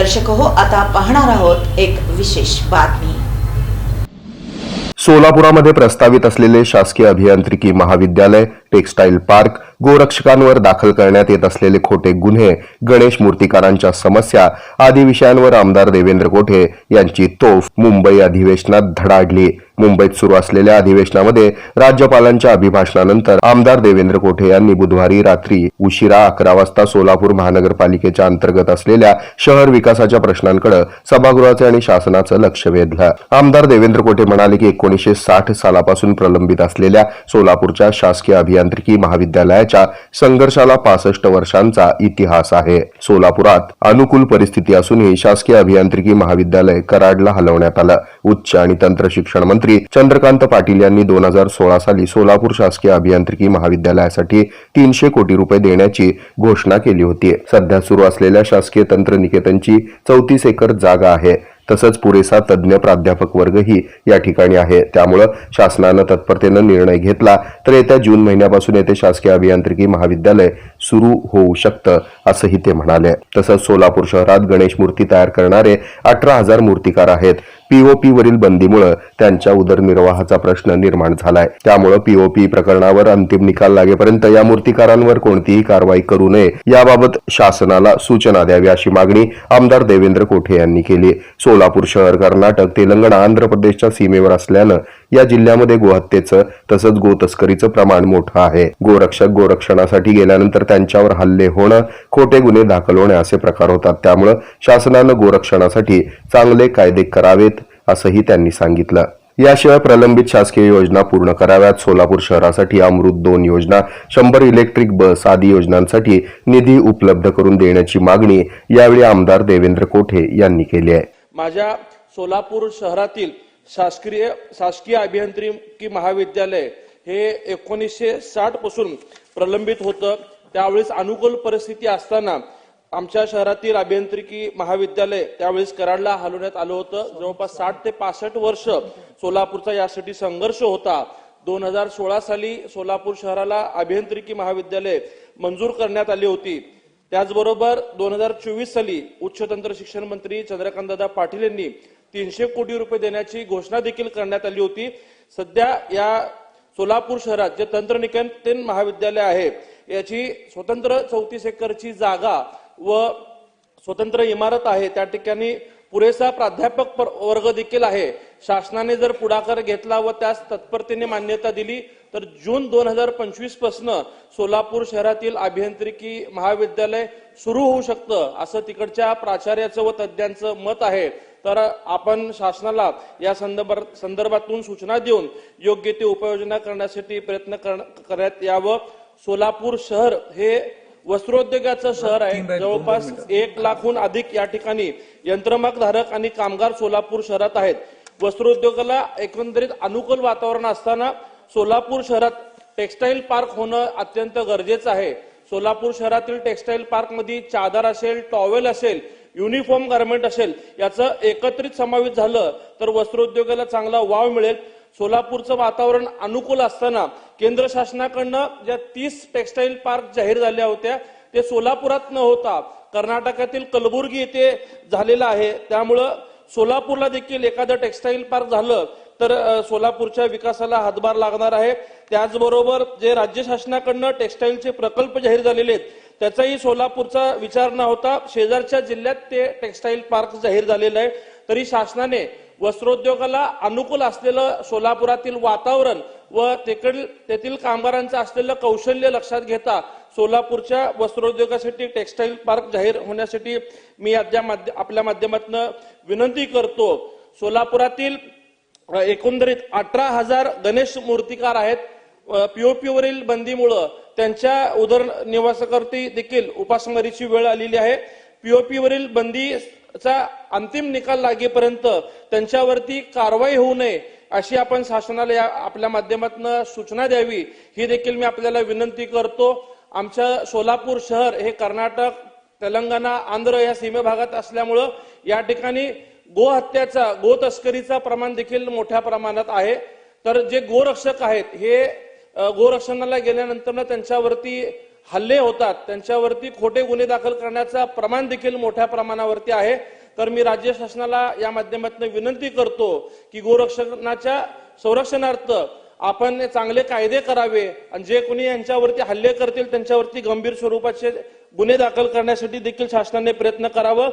दर्शक हो आता पाहणार आहोत एक विशेष बातमी. सोलापुरामध्ये प्रस्तावित असलेले शासकीय अभियांत्रिकी महाविद्यालय टेक्स्टाईल पार्क गोरक्षकांवर दाखल करण्यात येत असलेले खोटे गुन्हे गणेश मूर्तिकारांच्या समस्या आदी विषयांवर आमदार देवेंद्र कोठे यांची तोफ मुंबई अधिवेशनात धडाडली. मुंबईत सुरू असलेल्या अधिवेशनामध्ये राज्यपालांच्या अभिभाषणानंतर आमदार देवेंद्र कोठे यांनी बुधवारी रात्री उशिरा अकरा वाजता सोलापूर महानगरपालिकेच्या अंतर्गत असलेल्या शहर विकासाच्या प्रश्नांकडे सभागृहाचे आणि शासनाचं लक्ष वेधलं. आमदार देवेंद्र कोठे म्हणाले की एकोणीसशे साठ सालापासून प्रलंबित असलेल्या सोलापूरच्या शासकीय अभियांत्रिकी महाविद्यालयाच्या संघर्षाला पासष्ट वर्षांचा इतिहास आहे. सोलापुरात अनुकूल परिस्थिती असूनही शासकीय अभियांत्रिकी महाविद्यालय कराडला हलवण्यात आलं. उच्च आणि तंत्र शिक्षण मंत्री चंद्रकांत पाटील यांनी दोन हजार सोळा साली सोलापूर शासकीय अभियांत्रिकी महाविद्यालयासाठी तीनशे कोटी रुपये देण्याची घोषणा केली होती. सध्या सुरू असलेल्या शासकीय तंत्र निकेतनची चौतीस एकर जागा आहे. तसंच पुरेसा तज्ज्ञ प्राध्यापक वर्गही या ठिकाणी आहे. त्यामुळं शासनानं तत्परतेनं निर्णय घेतला. तर येत्या जून महिन्यापासून येथे शासकीय अभियांत्रिकी महाविद्यालय सुरू होऊ शकतं असंही ते म्हणाले. तसंच सोलापूर शहरात गणेश मूर्ती तयार करणारे अठरा हजार मूर्तिकार आहेत. पीओपी वरील बंदीमुळे त्यांच्या उदरनिर्वाहाचा प्रश्न निर्माण झालाय. त्यामुळे पीओपी प्रकरणावर अंतिम निकाल लागेपर्यंत या मूर्तिकारांवर कोणतीही कारवाई करू नये. याबाबत शासनाला सूचना द्यावी अशी मागणी आमदार देवेंद्र कोठे यांनी केली. सोलापूर शहर कर्नाटक तेलंगणा आंध्र प्रदेशच्या सीमेवर असल्यानं या जिल्ह्यामध्ये गोहत्येचं तसंच गोतस्करीचं प्रमाण मोठं आहे. गोरक्षक गोरक्षणासाठी गेल्यानंतर त्यांच्यावर हल्ले होणं खोटे गुन्हे दाखल होणे असे प्रकार होतात. त्यामुळं शासनानं गोरक्षणासाठी चांगले कायदे करावेत असंही त्यांनी सांगितलं. याशिवाय प्रलंबित शासकीय योजना पूर्ण कराव्यात. सोलापूर शहरासाठी अमृत दोन योजना शंभर इलेक्ट्रिक बस आदी योजनांसाठी निधी उपलब्ध करून देण्याची मागणी यावेळी आमदार देवेंद्र कोठे यांनी केली आहे. माझ्या सोलापूर शहरातील शासकीय शासकीय अभियांत्रिकी महाविद्यालय हे एकोणीसशे साठपासून प्रलंबित होतं. त्यावेळेस अनुकूल परिस्थिती असताना आमच्या शहरातील अभियांत्रिकी महाविद्यालय त्यावेळेस कराडला हलवण्यात आलं होतं. जवळपास साठ ते पासष्ट वर्ष सोलापूरचा यासाठी संघर्ष होता. दोन हजार सोळा साली सोलापूर शहराला अभियांत्रिकी महाविद्यालय मंजूर करण्यात आली होती. त्याचबरोबर दोन हजार चोवीस साली उच्च तंत्र शिक्षण मंत्री चंद्रकांतदादा पाटील यांनी तीनशे कोटी रुपये देण्याची घोषणा देखील करण्यात आली होती. सध्या या सोलापूर शहरात जे तंत्रनिकेतन महाविद्यालय आहे याची स्वतंत्र चौतीस एकरची जागा व स्वतंत्र इमारत आहे त्या ठिकाणी पुरेसा प्राध्यापक वर्ग देखील आहे. शासनाने जर पुढाकार घेतला व त्यास तत्परतेने मान्यता दिली तर जून दोन हजार पंचवीसपासून सोलापूर शहरातील अभियांत्रिकी महाविद्यालय सुरू होऊ शकतं असं तिकडच्या प्राचार्याचं व तज्ज्ञांचं मत आहे. तर आपण शासनाला या संदर्भात संदर्भातून सूचना देऊन योग्य ते उपाययोजना करण्यासाठी प्रयत्न करण- करण्यात यावं. सोलापूर शहर हे वस्त्रोद्योगाचं शहर आहे. जवळपास एक लाखहून अधिक या ठिकाणी यंत्रमागधारक आणि कामगार सोलापूर शहरात आहेत. वस्त्रोद्योगाला एकंदरीत अनुकूल वातावरण असताना सोलापूर शहरात टेक्स्टाईल पार्क होणं अत्यंत गरजेचं आहे. सोलापूर शहरातील टेक्स्टाईल पार्कमध्ये चादर असेल टॉवेल असेल युनिफॉर्म गार्मेंट असेल याचं एकत्रित समावेश झालं तर वस्त्रोद्योगाला चांगला वाव मिळेल. सोलापूरचं वातावरण अनुकूल असताना केंद्र शासनाकडनं ज्या तीस टेक्स्टाईल पार्क जाहीर झाल्या होत्या ते सोलापुरात न होता. कर्नाटकातील कलबुर्गी येथे झालेलं आहे. त्यामुळं सोलापूरला देखील एखादं टेक्स्टाईल पार्क झालं तर सोलापूरच्या विकासाला हातभार लागणार आहे. त्याचबरोबर जे राज्य शासनाकडनं टेक्स्टाईलचे प्रकल्प जाहीर झालेले आहेत त्याचाही सोलापूरचा विचार न होता शेजारच्या जिल्ह्यात ते टेक्स्टाईल पार्क जाहीर झालेलं आहे. तरी शासनाने वस्त्रोद्योगाला अनुकूल असलेलं सोलापुरातील वातावरण व तेकडील तेथील कामगारांचं असलेलं कौशल्य लक्षात घेता सोलापूरच्या वस्त्रोद्योगासाठी टेक्स्टाईल पार्क जाहीर होण्यासाठी मी या आपल्या माध्यमातून विनंती करतो. सोलापुरातील एकंदरीत अठरा हजार गणेश मूर्तिकार आहेत. पीओपी वरील बंदीमुळं त्यांच्या उदरनिवासाकरती देखील उपासमारीची वेळ आलेली आहे. पीओपी वरील बंदीचा अंतिम निकाल लागेपर्यंत त्यांच्यावरती कारवाई होऊ नये अशी आपण शासनाला या आपल्या माध्यमातून सूचना द्यावी ही देखील मी आपल्याला विनंती करतो. आमच्या सोलापूर शहर हे कर्नाटक तेलंगणा आंध्र या सीमेभागात असल्यामुळं या ठिकाणी गोहत्याचा गो तस्करीचा प्रमाण देखील मोठ्या प्रमाणात आहे. तर जे गोरक्षक आहेत हे गोरक्षणाला गेल्यानंतर त्यांच्यावरती हल्ले होतात. त्यांच्यावरती खोटे गुन्हे दाखल करण्याचं प्रमाण देखील मोठ्या प्रमाणावरती आहे. तर मी राज्य शासनाला या माध्यमातून विनंती करतो की गोरक्षणाच्या संरक्षणार्थ आपण चांगले कायदे करावे आणि जे कोणी यांच्यावरती हल्ले करतील त्यांच्यावरती गंभीर स्वरूपाचे गुन्हे दाखल करण्यासाठी देखील शासनाने प्रयत्न करावं.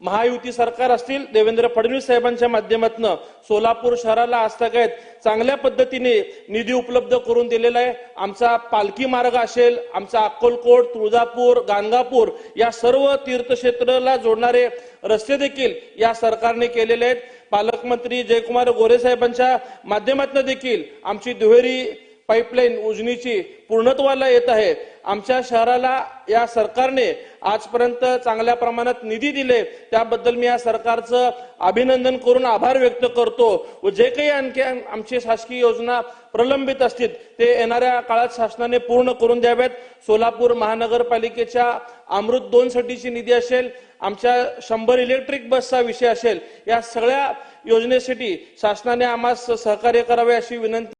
महायुती सरकार असतील देवेंद्र फडणवीस साहेबांच्या माध्यमातून सोलापूर शहराला आजतागायत चांगल्या पद्धतीने निधी उपलब्ध करून दिलेला आहे. आमचा पालखी मार्ग असेल आमचा अक्कलकोट तुळजापूर गाणगापूर या सर्व तीर्थक्षेत्राला जोडणारे रस्ते देखील या सरकारने केलेले आहेत. पालकमंत्री जयकुमार गोरे साहेबांच्या माध्यमातून देखील आमची दुहेरी पाईपलाईन उजनीची पूर्णत्वाला येत आहे. आमच्या शहराला या सरकारने आजपर्यंत चांगल्या प्रमाणात निधी दिले. त्याबद्दल मी या सरकारचं अभिनंदन करून आभार व्यक्त करतो. व जे काही आणखी आमची शासकीय योजना प्रलंबित असतील ते येणाऱ्या काळात शासनाने पूर्ण करून द्याव्यात. सोलापूर महानगरपालिकेच्या अमृत दोन साठीची निधी असेल आमच्या शंभर इलेक्ट्रिक बसचा विषय असेल या सगळ्या योजनेसाठी शासनाने आम्हाला सहकार्य करावे अशी विनंती